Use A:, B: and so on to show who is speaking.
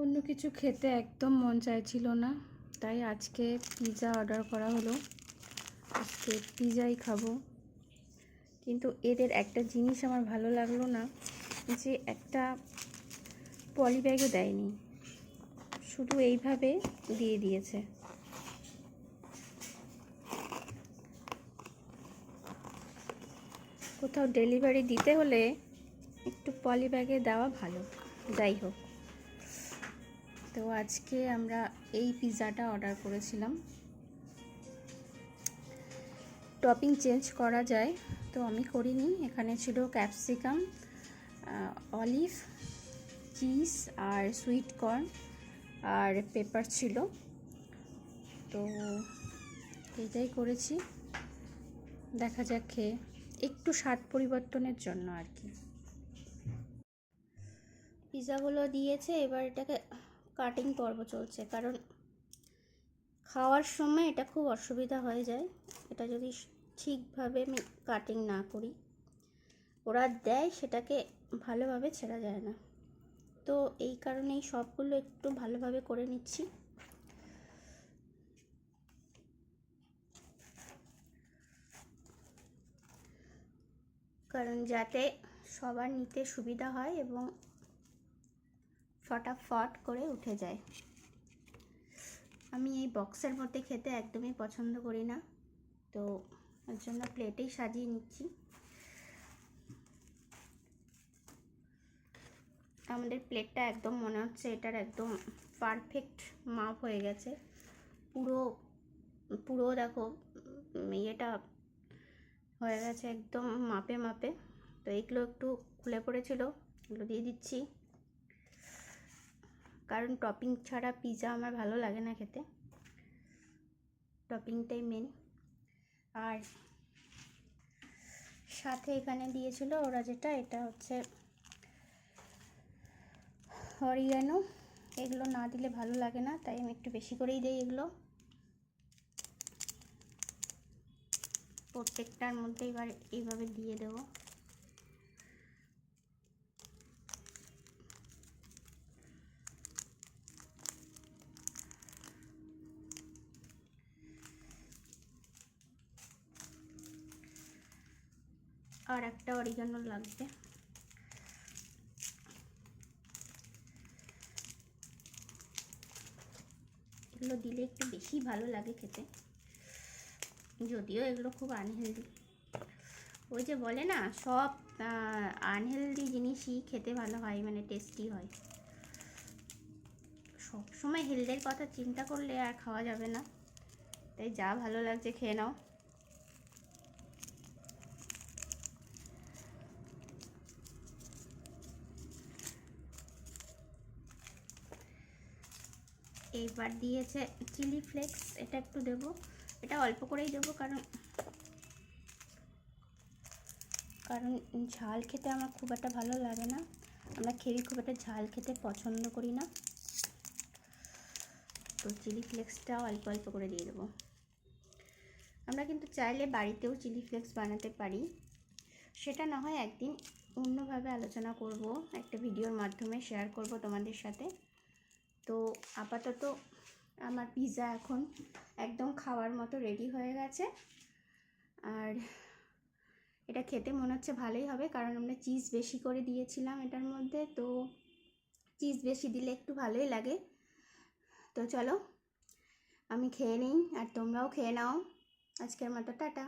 A: অন্য কিছু খেতে একদম মন চাইছিল না, তাই আজকে পিৎজা অর্ডার করা হলো। আজকে পিৎজাই খাব। কিন্তু এদের একটা জিনিস আমার ভালো লাগল না, যে একটা পলি ব্যাগও দেয়নি। শুধু এইভাবে দিয়ে দিয়েছে। কোথাও ডেলিভারি দিতে হলে একটু পলি ব্যাগে দেওয়া ভালো। যাই হোক। তো আজকে আমরা এই পিৎজাটা অর্ডার করেছিলাম। টপিং চেঞ্জ করা যায়, তো আমি করিনি। এখানে ছিল ক্যাপসিকাম অলিভ, চিজ আর সুইট কর্ন আর পেপার ছিল। তো এটাই করেছি। দেখা যাক একটু স্বাদ পরিবর্তনের জন্য আর কি। পিৎজাগুলো দিয়েছে, এবার এটাকে কাটিং পর্ব চলছে। কারণ খাওয়ার সময় এটা খুব অসুবিধা হয়ে যায়। এটা যদি ঠিকভাবে আমি কাটিং না করি, ওরা দেয়, সেটাকে ভালোভাবে ছেড়া যায় না। তো এই কারণেই সবগুলো একটু ভালোভাবে করে নিচ্ছি। কারণ যাতে সবার নিতে সুবিধা হয় এবং ফটাফট করে উঠে যায়। আমি এই বক্সের মধ্যে খেতে একদমই পছন্দ করি না। তো ওর জন্য প্লেটেই সাজিয়ে নিচ্ছি। আমাদের প্লেটটা একদম মনে হচ্ছে এটার একদম পারফেক্ট মাপ হয়ে গেছে। পুরো পুরো দেখো ইয়েটা হয়ে গেছে একদম মাপে মাপে। তো এগুলো একটু খুলে পড়েছিল, এগুলো দিয়ে দিচ্ছি। কারণ টপিং ছাড়া পিৎজা আমার ভালো লাগে না খেতে। টপিংটাই মেন আর সাথে এখানে দিয়েছিল ওরা যেটা, এটা হচ্ছে অরিগানো এগুলো না দিলে ভালো লাগে না, তাই আমি একটু বেশি করেই দিই এগুলো। প্রত্যেকটার মধ্যে এবার এইভাবে দিয়ে দেবো। আর একটা অরিগানো লাগবে। এগুলো দিলে একটু বেশি ভালো লাগে খেতে। যদিও এগুলো খুব আনহেলদি ওই যে বলে না, সব আনহেলদি জিনিসই খেতে ভালো হয় মানে টেস্টি হয়। সব সময় হেলদের কথা চিন্তা করলে আর খাওয়া যাবে না। তাই যা ভালো লাগছে খেয়ে নাও। এইবার দিয়েছে চিলি ফ্লেক্স, এটা একটু দেব। এটা অল্প করেই দেবো কারণ কারণ ঝাল খেতে আমার খুব একটা ভালো লাগে না। আমরা খেয়ে খুব একটা ঝাল খেতে পছন্দ করি না। তো চিলি ফ্লেক্সটা অল্প অল্প করে দিয়ে দেবো। আমরা কিন্তু চাইলে বাড়িতেও চিলি ফ্লেক্স বানাতে পারি। সেটা না হয় একদিন অন্যভাবে আলোচনা করব, একটা ভিডিওর মাধ্যমে শেয়ার করব তোমাদের সাথে। তো আপাতত আমার পিৎজা এখন একদম খাওয়ার মতো রেডি হয়ে গেছে। আর এটা খেতে মনে হচ্ছে ভালোই হবে, কারণ আমরা চিজ বেশি করে দিয়েছিলাম এটার মধ্যে, তো চিজ বেশি দিলে একটু ভালোই লাগে। তো চলো, আমি খেয়ে নিই আর তোমরাও খেয়ে নাও। আজকের মতো টাটা।